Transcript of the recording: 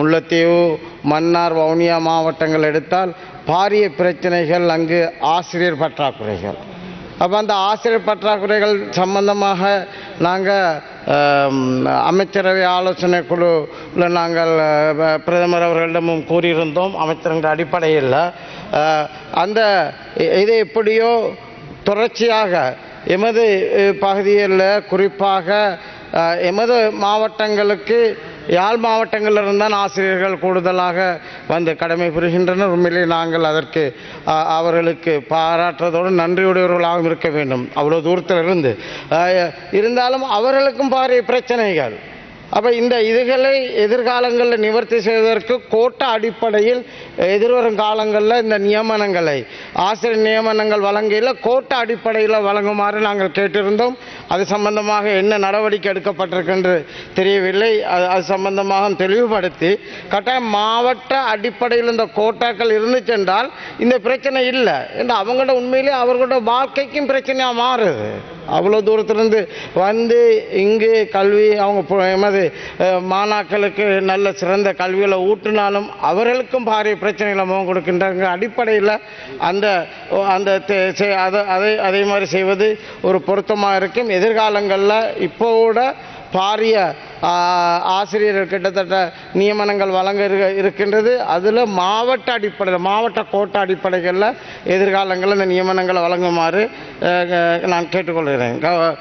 முல்லைத்தீவு மன்னார் வவுனியா மாவட்டங்கள் எடுத்தால் பாரிய பிரச்சனைகள் அங்கு ஆசிரியர் பற்றாக்குறைகள். அப்போ அந்த ஆசிரியர் பற்றாக்குறைகள் சம்பந்தமாக நாங்கள் அமைச்சரவை ஆலோசனை குழுவில் நாங்கள் பிரதமர் அவர்களிடமும் கூறியிருந்தோம். அமைச்சர்கள் அடிப்படையில் அந்த இதை இது எப்படியோ தொடர்ச்சியாக எமது பகுதியில் குறிப்பாக எமது மாவட்டங்களுக்கு யாழ் மாவட்டங்களில் தான் ஆசிரியர்கள் கூடுதலாக வந்து கடமை புரிகின்றனர். உண்மையிலே நாங்கள் அதற்கு அவர்களுக்கு பாராட்டுறதோடு நன்றியுடையவர்களாகவும் இருக்க வேண்டும். அவ்வளோ தூரத்தில் இருந்து. இருந்தாலும் அவர்களுக்கும் பாரிய பிரச்சனைகள். அப்போ இந்த இதுகளை எதிர்காலங்களில் நிவர்த்தி செய்வதற்கு கோட்ட அடிப்படையில் எதிர்வரும் காலங்களில் இந்த நியமனங்களை ஆசிரியர் நியமனங்கள் வழங்கையில் கோட்ட அடிப்படையில் வழங்குமாறு நாங்கள் கேட்டிருந்தோம். அது சம்பந்தமாக என்ன நடவடிக்கை எடுக்கப்பட்டிருக்கென்று தெரியவில்லை. அது அது சம்பந்தமாக தெளிவுபடுத்தி கட்டாயம் மாவட்ட அடிப்படையில் இந்த கோட்டாக்கள் இருந்துச்சென்றால் இந்த பிரச்சனை இல்லை. என்று அவங்களோட உண்மையிலே அவர்களோட வாழ்க்கைக்கும் பிரச்சனையாக மாறுது. அவ்வளோ தூரத்திலிருந்து வந்து இங்கு கல்வி அவங்க எமது மாணாக்களுக்கு நல்ல சிறந்த கல்விகளை ஊட்டினாலும் அவர்களுக்கும் பாரிய பிரச்சனைகளை முகம் கொடுக்கின்றாங்க அடிப்படையில் அந்த அந்த அதை அதை அதே மாதிரி செய்வது ஒரு பொருத்தமாக இருக்கும். எதிர்காலங்களில் இப்போ கூட பாரிய ஆசிரியர்கள் கிட்டத்தட்ட நியமனங்கள் வழங்க இருக்கின்றது. அதில் மாவட்ட அடிப்படையில் மாவட்ட கோட்ட அடிப்படைகளில் எதிர்காலங்களில் இந்த நியமனங்களை வழங்குமாறு நான் கேட்டுக்கொள்கிறேன். க-